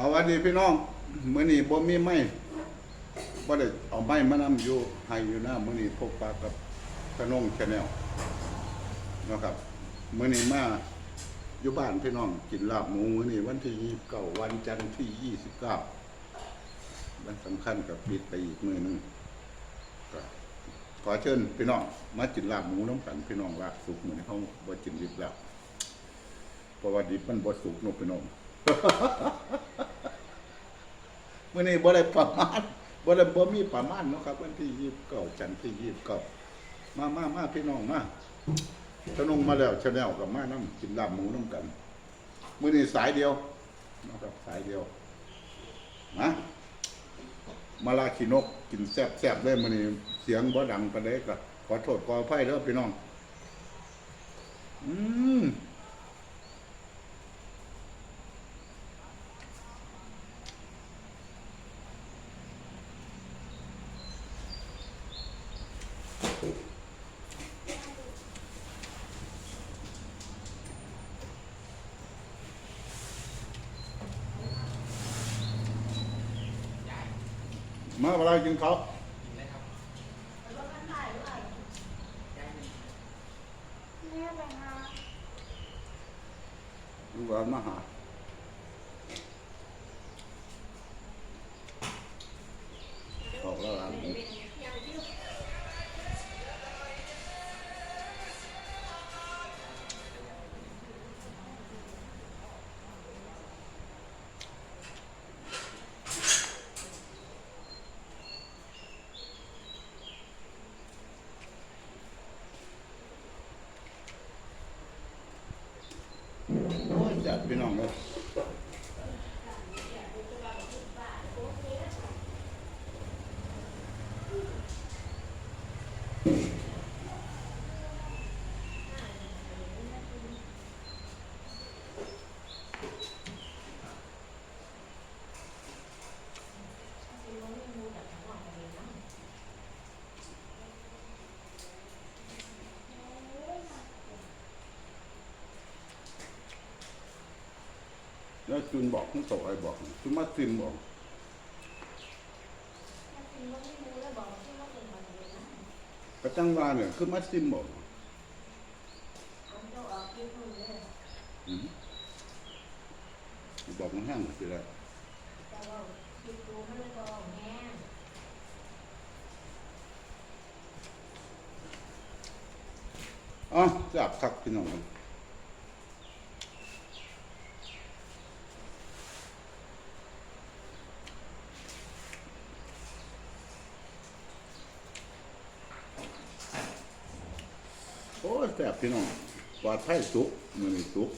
เอาวันดีพี่น้องมื้อนี้บ่มีไม้บ่ได้เอาไม้มานำอยู่ให้อยู่หน้ามื้อนี้พบปะกับขนงชาแนลนะครับมื้อนี้มาอยู่บ้านพี่น้องกินลาบหมูมื้อนี้วันที่ 29 วันจันทร์ที่ 29วันสำคัญกับปิดไปอีกมื้อหนึงก็ขอเชิญพี่น้องมากินลาบหมูน้ำกันพี่น้องลาบสุกเหมือนี้เฮาบ่กินดิบแล้วเพราะว่าดิบมันบ่สุกเนาะพี่น้อง มื่อนี้บ่ได้ประมาณบ่ได้บ่มีประมาณเนาะครับ วันที่ยี่สิบเก้าจันทร์ที่ยี่สิบเก้ามามามาพี่น้องมาชนงมาแล้วชาแนลกับมาน้ำกินลาบหมูน้ำกันมื่อนี้สายเดียวนะครับสายเดียวนะมาลาขีนกกินแซ่บแซ่บๆเลยมื่อนี้เสียงบ่ดังปานใดก็ขอโทษขออภัยเด้อพี่น้อง อืม มาเวลากินเขาวแม่ไปหาลูกหลานมาหา โอ้ย จุนบอกทั้งโตไอ้บอกจุนมาซิมบอกถ้ากินว่าไม่รู้แล้วบอกที่ว่านเนะกระจังวาเนี่ยคือมาซิมบอกผมจะออกคลิปมือเลยอืมบอกมันแห้งไปแล้วแต่ว่าคลิปดูไงอ๋อจับคักพี่น้องครับโอ้ย แซ่บพี่น้องปลอดภัยสุกมันนี่สุก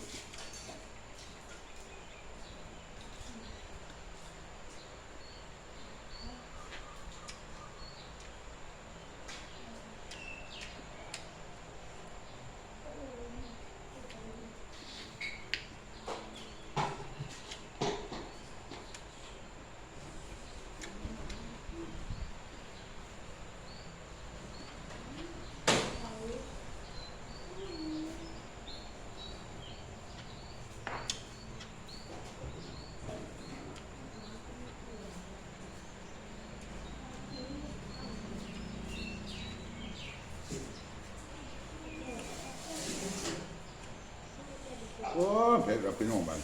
โอ้เผ็ดกับพี่น้องบ้าน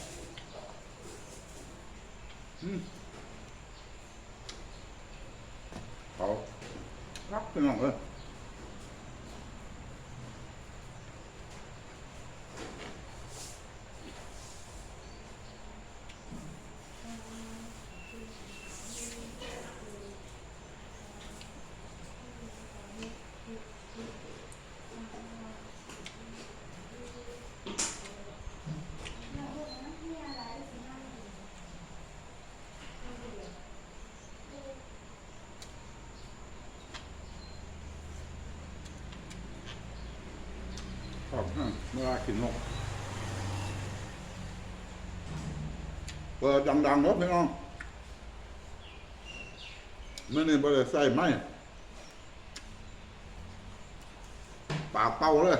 เขารักพี่น้องเลยขอบคุณ เมื่อกินนกเปิดดังๆเนาะพี่น้องเมื่อนี้บริใส่ไม้ปากเป้าเลย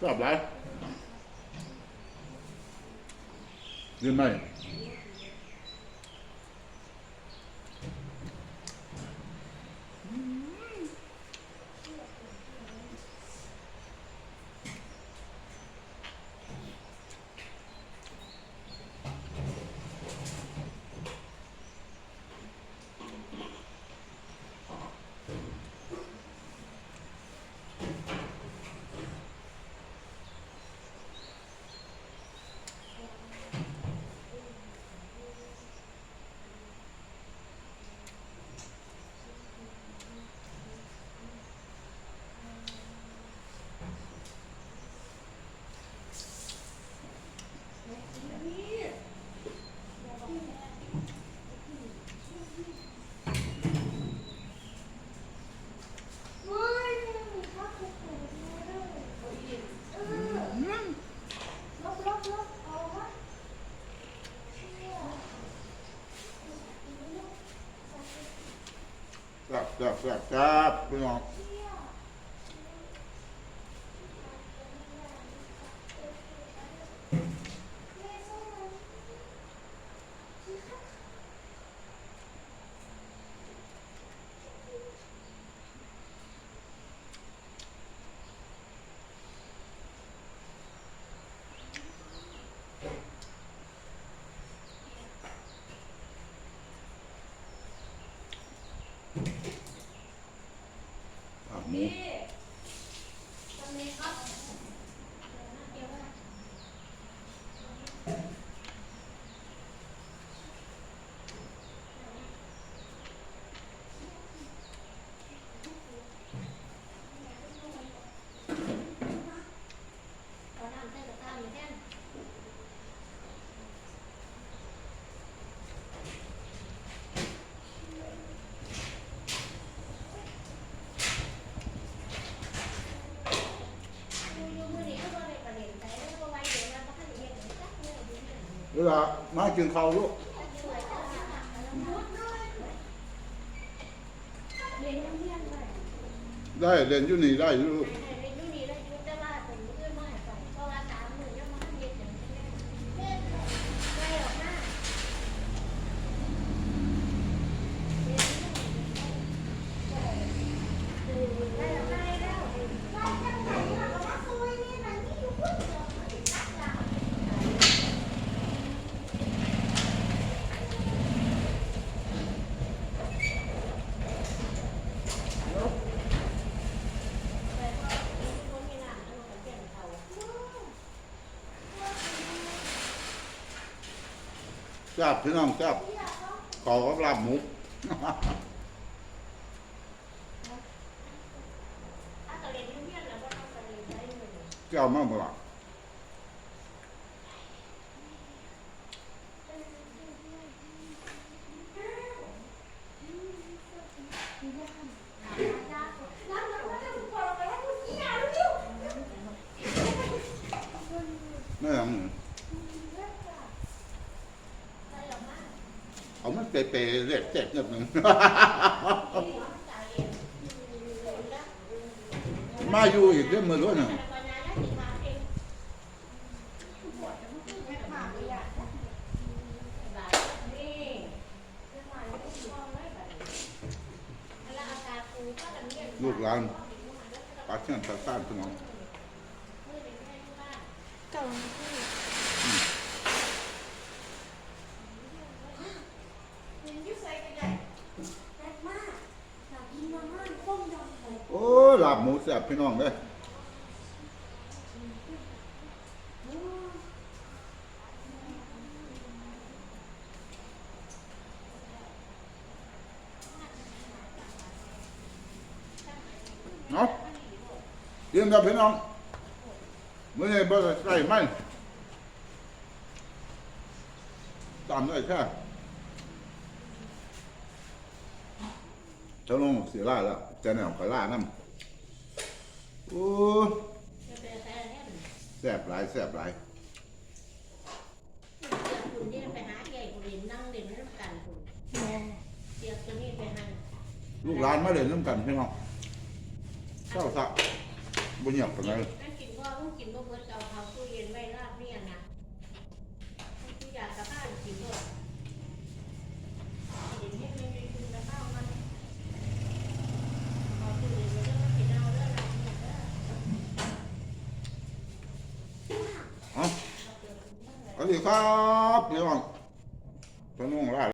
ชอบไรยืนไหม แซ่บแซ่บแซ่บแซ่บพี่น้องอะหมู เวลามากินข้าวลูกได้เรียนอยู่นี่ได้ลูก ซ่บพี่น้องแซ่บขอกับลาบหมูเจ้ามาบ่ล่ะไม่เอาหมู เปเปๆเรียกเจ็ดนิดหนึ่ง มาอยู่อีกเรื่องมือด้วยหนึ่งลูกหลานปากเชื่อนตาต้านพี่น้อง เก่า โอ้ลาบ หมูแซ่บพี่น้องเด้อเนาะเยี่ยมครับพี่น้องมื่อนี้บ่ได้ใส่ไหมตามด้วยแค่เจ้าลงเสียล่าแล้วจะแนวขอล่าน้ำ โอ้แสบหลายแสบหลายคุณนี่าใหญ่เห็นนั่งเล่นน้ำกันคุณเสียตัวนี้ไปหันลูกหลานมาเล่นน้ำกันพี่น้อเจ้าสักบุญหยักกันเลยกินพ่อต้องกินบ่เบิดกัน ดีครับพี่น้องพนุ่งล่า